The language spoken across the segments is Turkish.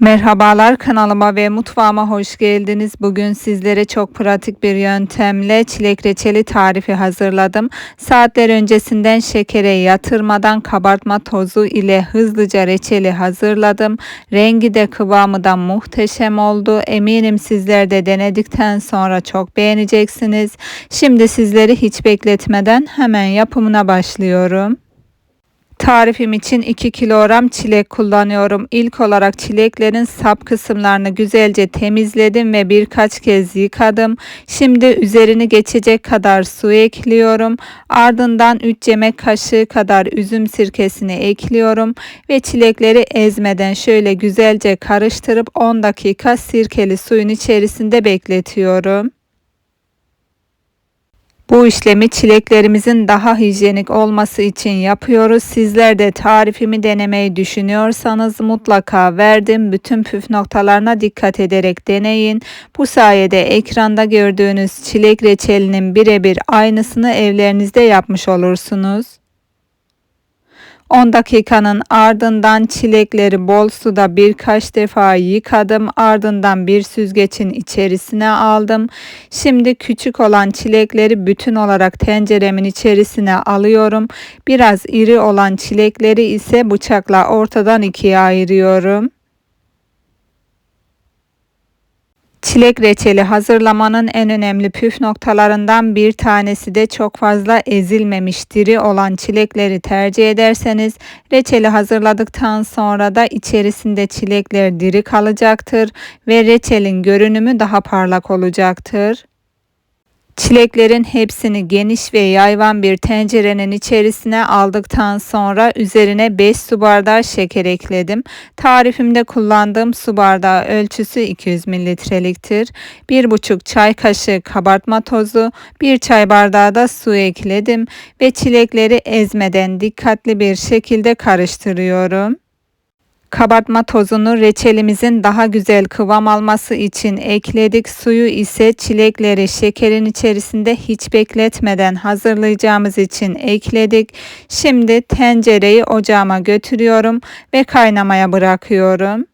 Merhabalar kanalıma ve mutfağıma hoş geldiniz. Bugün sizlere çok pratik bir yöntemle çilek reçeli tarifi hazırladım. Saatler öncesinden şekere yatırmadan kabartma tozu ile hızlıca reçeli hazırladım. Rengi de kıvamı da muhteşem oldu. Eminim sizler de denedikten sonra çok beğeneceksiniz. Şimdi sizleri hiç bekletmeden hemen yapımına başlıyorum. Tarifim için 2 kilogram çilek kullanıyorum. İlk olarak çileklerin sap kısımlarını güzelce temizledim ve birkaç kez yıkadım. Şimdi üzerini geçecek kadar su ekliyorum. Ardından 3 yemek kaşığı kadar üzüm sirkesini ekliyorum ve çilekleri ezmeden şöyle güzelce karıştırıp 10 dakika sirkeli suyun içerisinde bekletiyorum. Bu işlemi çileklerimizin daha hijyenik olması için yapıyoruz. Sizler de tarifimi denemeyi düşünüyorsanız mutlaka verdim. Bütün püf noktalarına dikkat ederek deneyin. Bu sayede ekranda gördüğünüz çilek reçelinin birebir aynısını evlerinizde yapmış olursunuz. 10 dakikanın ardından çilekleri bol suda birkaç defa yıkadım. Ardından bir süzgecin içerisine aldım. Şimdi küçük olan çilekleri bütün olarak tenceremin içerisine alıyorum. Biraz iri olan çilekleri ise bıçakla ortadan ikiye ayırıyorum. Çilek reçeli hazırlamanın en önemli püf noktalarından bir tanesi de çok fazla ezilmemiş diri olan çilekleri tercih ederseniz reçeli hazırladıktan sonra da içerisinde çilekler diri kalacaktır ve reçelin görünümü daha parlak olacaktır. Çileklerin hepsini geniş ve yayvan bir tencerenin içerisine aldıktan sonra üzerine 5 su bardağı şeker ekledim. Tarifimde kullandığım su bardağı ölçüsü 200 mililitreliktir. 1,5 çay kaşığı kabartma tozu, 1 çay bardağı da su ekledim ve çilekleri ezmeden dikkatli bir şekilde karıştırıyorum. Kabartma tozunu reçelimizin daha güzel kıvam alması için ekledik. Suyu ise çilekleri şekerin içerisinde hiç bekletmeden hazırlayacağımız için ekledik. Şimdi tencereyi ocağıma götürüyorum ve kaynamaya bırakıyorum.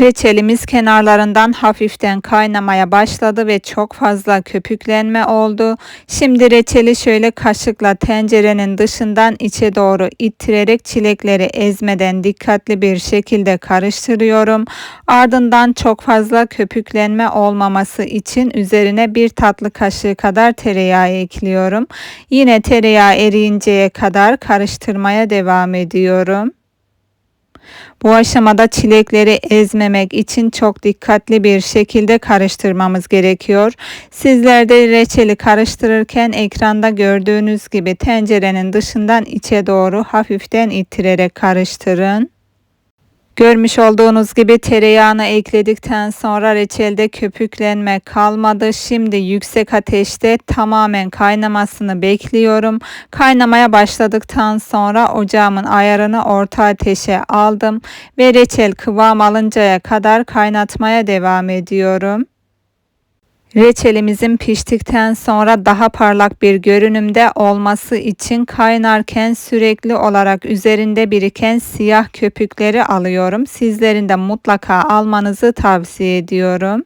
Reçelimiz kenarlarından hafiften kaynamaya başladı ve çok fazla köpüklenme oldu. Şimdi reçeli şöyle kaşıkla tencerenin dışından içe doğru ittirerek çilekleri ezmeden dikkatli bir şekilde karıştırıyorum. Ardından çok fazla köpüklenme olmaması için üzerine bir tatlı kaşığı kadar tereyağı ekliyorum. Yine tereyağı eriyinceye kadar karıştırmaya devam ediyorum. Bu aşamada çilekleri ezmemek için çok dikkatli bir şekilde karıştırmamız gerekiyor. Sizler de reçeli karıştırırken ekranda gördüğünüz gibi tencerenin dışından içe doğru hafiften ittirerek karıştırın. Görmüş olduğunuz gibi tereyağını ekledikten sonra reçelde köpüklenme kalmadı. Şimdi yüksek ateşte tamamen kaynamasını bekliyorum. Kaynamaya başladıktan sonra ocağımın ayarını orta ateşe aldım ve reçel kıvam alıncaya kadar kaynatmaya devam ediyorum. Reçelimizin piştikten sonra daha parlak bir görünümde olması için kaynarken sürekli olarak üzerinde biriken siyah köpükleri alıyorum. Sizlerin de mutlaka almanızı tavsiye ediyorum.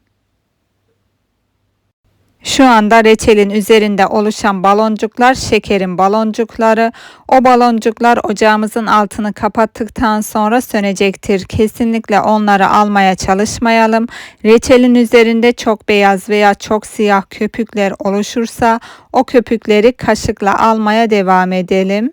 Şu anda reçelin üzerinde oluşan baloncuklar şekerin baloncukları. O baloncuklar ocağımızın altını kapattıktan sonra sönecektir. Kesinlikle onları almaya çalışmayalım. Reçelin üzerinde çok beyaz veya çok siyah köpükler oluşursa o köpükleri kaşıkla almaya devam edelim.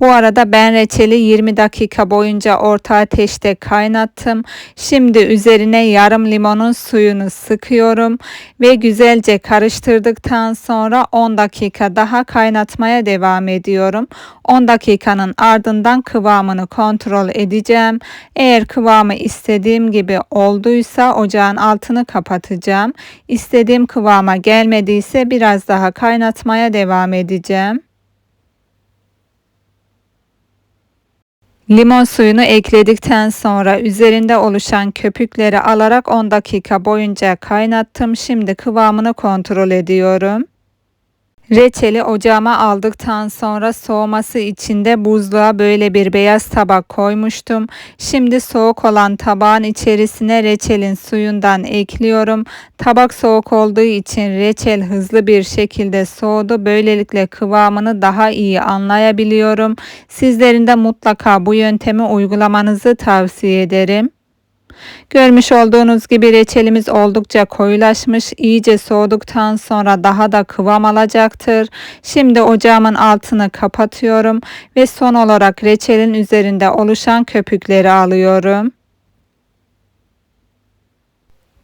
Bu arada ben reçeli 20 dakika boyunca orta ateşte kaynattım. Şimdi üzerine yarım limonun suyunu sıkıyorum ve güzelce karıştırdıktan sonra 10 dakika daha kaynatmaya devam ediyorum. 10 dakikanın ardından kıvamını kontrol edeceğim. Eğer kıvamı istediğim gibi olduysa ocağın altını kapatacağım. İstediğim kıvama gelmediyse biraz daha kaynatmaya devam edeceğim. Limon suyunu ekledikten sonra üzerinde oluşan köpükleri alarak 10 dakika boyunca kaynattım. Şimdi kıvamını kontrol ediyorum. Reçeli ocağıma aldıktan sonra soğuması için de buzluğa böyle bir beyaz tabak koymuştum. Şimdi soğuk olan tabağın içerisine reçelin suyundan ekliyorum. Tabak soğuk olduğu için reçel hızlı bir şekilde soğudu. Böylelikle kıvamını daha iyi anlayabiliyorum. Sizlerin de mutlaka bu yöntemi uygulamanızı tavsiye ederim. Görmüş olduğunuz gibi reçelimiz oldukça koyulaşmış. İyice soğuduktan sonra daha da kıvam alacaktır. Şimdi ocağımın altını kapatıyorum ve son olarak reçelin üzerinde oluşan köpükleri alıyorum.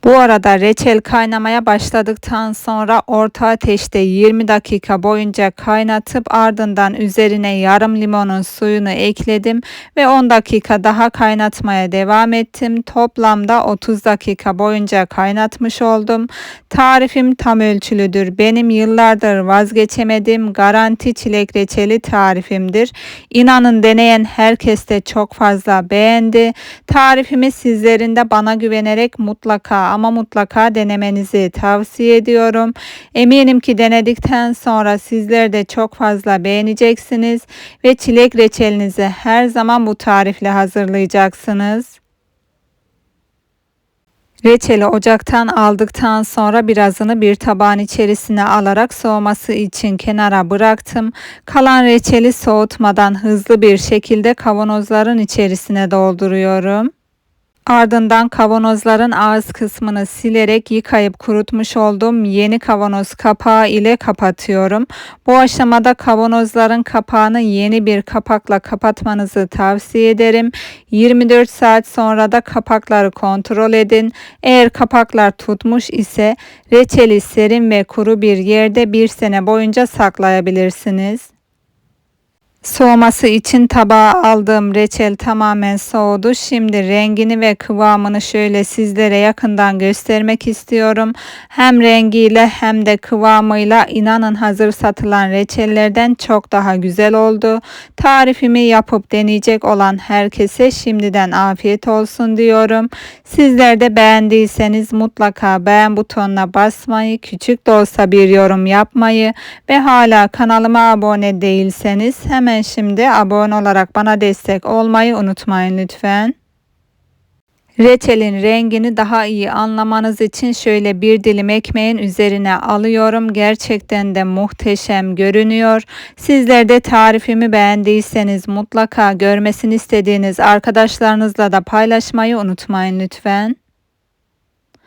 Bu arada reçel kaynamaya başladıktan sonra orta ateşte 20 dakika boyunca kaynatıp ardından üzerine yarım limonun suyunu ekledim ve 10 dakika daha kaynatmaya devam ettim. Toplamda 30 dakika boyunca kaynatmış oldum. Tarifim tam ölçülüdür. Benim yıllardır vazgeçemediğim garanti çilek reçeli tarifimdir. İnanın deneyen herkes de çok fazla beğendi. Tarifimi sizlerin de bana güvenerek mutlaka ama mutlaka denemenizi tavsiye ediyorum. Eminim ki denedikten sonra sizler de çok fazla beğeneceksiniz ve çilek reçelinizi her zaman bu tarifle hazırlayacaksınız. Reçeli ocaktan aldıktan sonra birazını bir tabağın içerisine alarak soğuması için kenara bıraktım. Kalan reçeli soğutmadan hızlı bir şekilde kavanozların içerisine dolduruyorum. Ardından kavanozların ağız kısmını silerek yıkayıp kurutmuş olduğum yeni kavanoz kapağı ile kapatıyorum. Bu aşamada kavanozların kapağını yeni bir kapakla kapatmanızı tavsiye ederim. 24 saat sonra da kapakları kontrol edin. Eğer kapaklar tutmuş ise reçeli serin ve kuru bir yerde bir sene boyunca saklayabilirsiniz. Soğuması için tabağa aldığım reçel tamamen soğudu. Şimdi rengini ve kıvamını şöyle sizlere yakından göstermek istiyorum. Hem rengiyle hem de kıvamıyla inanın hazır satılan reçellerden çok daha güzel oldu. Tarifimi yapıp deneyecek olan herkese şimdiden afiyet olsun diyorum. Sizler de beğendiyseniz mutlaka beğen butonuna basmayı, küçük de olsa bir yorum yapmayı ve hala kanalıma abone değilseniz hemen Hemen şimdi abone olarak bana destek olmayı unutmayın lütfen. Reçelin rengini daha iyi anlamanız için şöyle bir dilim ekmeğin üzerine alıyorum. Gerçekten de muhteşem görünüyor. Sizler de tarifimi beğendiyseniz mutlaka görmesini istediğiniz arkadaşlarınızla da paylaşmayı unutmayın lütfen.